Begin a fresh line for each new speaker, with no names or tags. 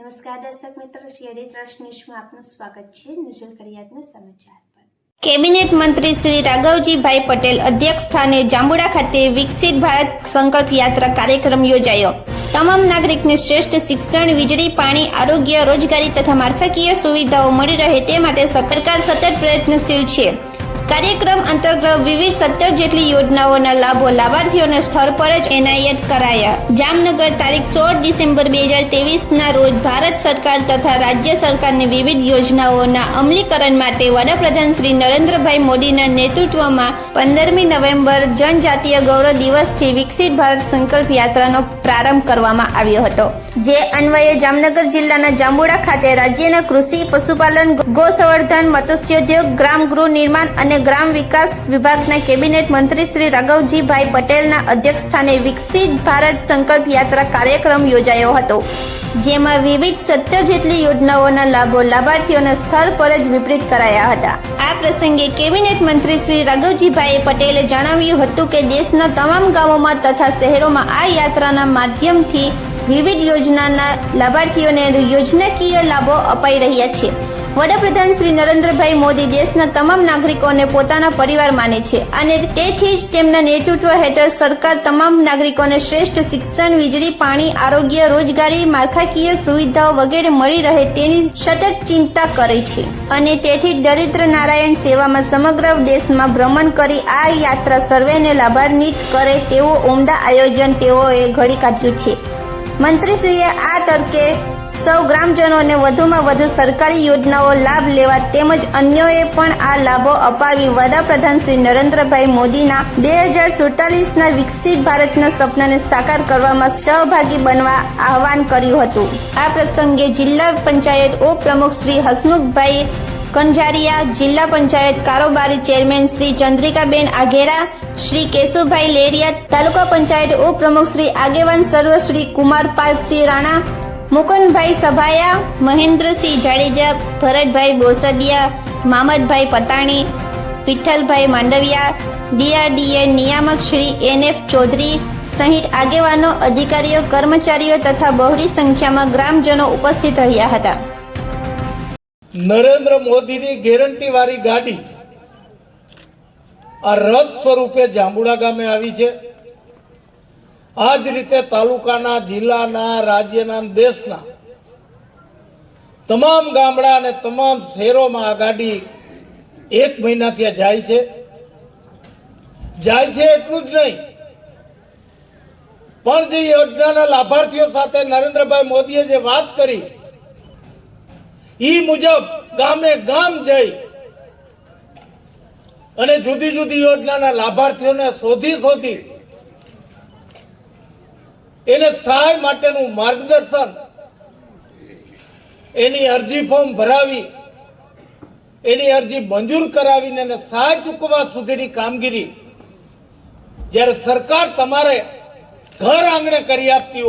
નમસ્કાર દર્શક મિત્રો સીઆઈડી ટ્રસ્ટ ન્યૂઝમાં આપનું સ્વાગત છે નજર કરિયાતના સમાચાર
કેબિનેટ મંત્રી શ્રી રાઘવજીભાઈ પટેલ અધ્યક્ષ સ્થાને જાંબુડા ખાતે વિકસિત ભારત સંકલ્પ યાત્રા કાર્યક્રમ યોજાયો. તમામ નાગરિકને શ્રેષ્ઠ શિક્ષણ, વીજળી, પાણી, આરોગ્ય, રોજગારી તથા માળખાકીય સુવિધાઓ મળી રહે તે માટે સરકાર સતત પ્રયત્નશીલ છે. કાર્યક્રમ અંતર્ગત વિવિધ સત્તર જેટલી યોજનાઓના લાભો લાભાર્થીઓને સ્થળ પર જ એનાયત કરાયા. જામનગર તારીખ સોળ ડિસેમ્બર બે હજાર ત્રેવીસના રોજ ભારત સરકાર તથા રાજ્ય સરકારની વિવિધ યોજનાઓના અમલીકરણ માટે વડાપ્રધાન શ્રી નરેન્દ્રભાઈ મોદીના નેતૃત્વમાં પંદરમી નવેમ્બર જનજાતીય ગૌરવ દિવસથી વિકસિત ભારત સંકલ્પ યાત્રાનો પ્રારંભ કરવામાં આવ્યો હતો. જે અન્વયે જામનગર જિલ્લાના જાંબુડા ખાતે રાજ્યના કૃષિ પશુપાલન ગૌસંવર્ધન મત્સ્યોદ્યોગ ગ્રામ ગૃહ નિર્માણ અને ગ્રામ વિકાસ વિભાગના કેબિનેટ મંત્રી શ્રી રાઘવજીભાઈ પટેલના અધ્યક્ષસ્થાને વિકસિત ભારત સંકલ્પ યાત્રા કાર્યક્રમ યોજાયો હતો, જેમાં વિવિધ સત્તર જેટલી યોજનાઓના લાભો લાભાર્થીઓના સ્થળ પર જ વિતરિત કરાયા હતા. આ પ્રસંગે કેબિનેટ મંત્રી શ્રી રાઘવજીભાઈ પટેલે જણાવ્યું હતું કે દેશના તમામ ગામોમાં તથા શહેરોમાં આ યાત્રાના માધ્યમથી વિવિધ યોજનાના લાભાર્થીઓને યોજનાકીય લાભો અપાઈ રહ્યા છે. વડાપ્રધાન શ્રી નરેન્દ્રભાઈ મોદી દેશના તમામ નાગરિકોને પોતાના પરિવાર માને છે અને તેથી જ તેમના નેતૃત્વ હેઠળ સરકાર તમામ નાગરિકોને શ્રેષ્ઠ શિક્ષણ, વીજળી, પાણી, આરોગ્ય, રોજગારી, માળખાકીય સુવિધાઓ વગેરે મળી રહે તેની સતત ચિંતા કરે છે. અને તેથી દરિદ્ર નારાયણ સેવામાં સમગ્ર દેશમાં ભ્રમણ કરી આ યાત્રા સર્વેને લાભાન્વિત કરે તેવું ઉમદા આયોજન તેઓએ ઘડી કાઢ્યું છે. મંત્રીશ્રીએ આ તરકે સૌ ગ્રામજનોને વધુમાં વધુ સરકારી યોજનાઓ લાભ લેવા તેમજ અન્યોએ પણ આ લાભો અપાવી વડાપ્રધાન શ્રી નરેન્દ્રભાઈ મોદીના બે હજાર સુડતાલીસના વિકસિત ભારતના સપનાને સાકાર કરવામાં સહભાગી બનવા આહવાન કર્યું હતું. આ પ્રસંગે જિલ્લા પંચાયત ઉપપ્રમુખ શ્રી હસમુખભાઈ કંજારિયા, જિલ્લા પંચાયત કારોબારી ચેરમેન શ્રી ચંદ્રિકાબેન આઘેરા શ્રી કેશુભાઈ લેરિયા, તાલુકા પંચાયત ઉપપ્રમુખ શ્રી આગેવાન સર્વ શ્રી કુમારપાલ સિંહ રાણા મુકુંદભાઈ સભાયા, મહેન્દ્રસિંહ જાડેજા, ભરતભાઈ બોસડિયા મામદભાઈ પતાણી, વિઠ્ઠલભાઈ માંડવિયા, ડીઆરડીએ નિયામક શ્રી એન એફ ચૌધરી સહિત આગેવાનો, અધિકારીઓ, કર્મચારીઓ તથા બહોળી સંખ્યામાં ગ્રામજનો ઉપસ્થિત રહ્યા હતા.
નરેન્દ્ર મોદીની ગેરંટી વાળી ગાડી આ રથ સ્વરૂપે જાંબુડા ગામે આવી છે. આ જ રીતે તાલુકાના, જિલ્લાના, રાજ્યના દેશના તમામ ગામડા અને તમામ શહેરોમાં આ ગાડી એક મહિનાથી આ જાય છે. જાય છે એટલું જ નહીં. પણ જે યોજનાના લાભાર્થીઓ સાથે નરેન્દ્રભાઈ મોદીએ જે વાત કરી એ મુજબ ગામે ગામ જઈ અને જુદી જુદી યોજનાના લાભાર્થીઓને શોધી શોધી એને સહાય માટેનું માર્ગદર્શન, એની અરજી ફોર્મ ભરાવી, એની અરજી મંજૂર કરાવીને એને સહાય ચૂકવવા સુધીની કામગીરી જ્યારે સરકાર તમારે ઘર આંગણે કરી આપતી હોય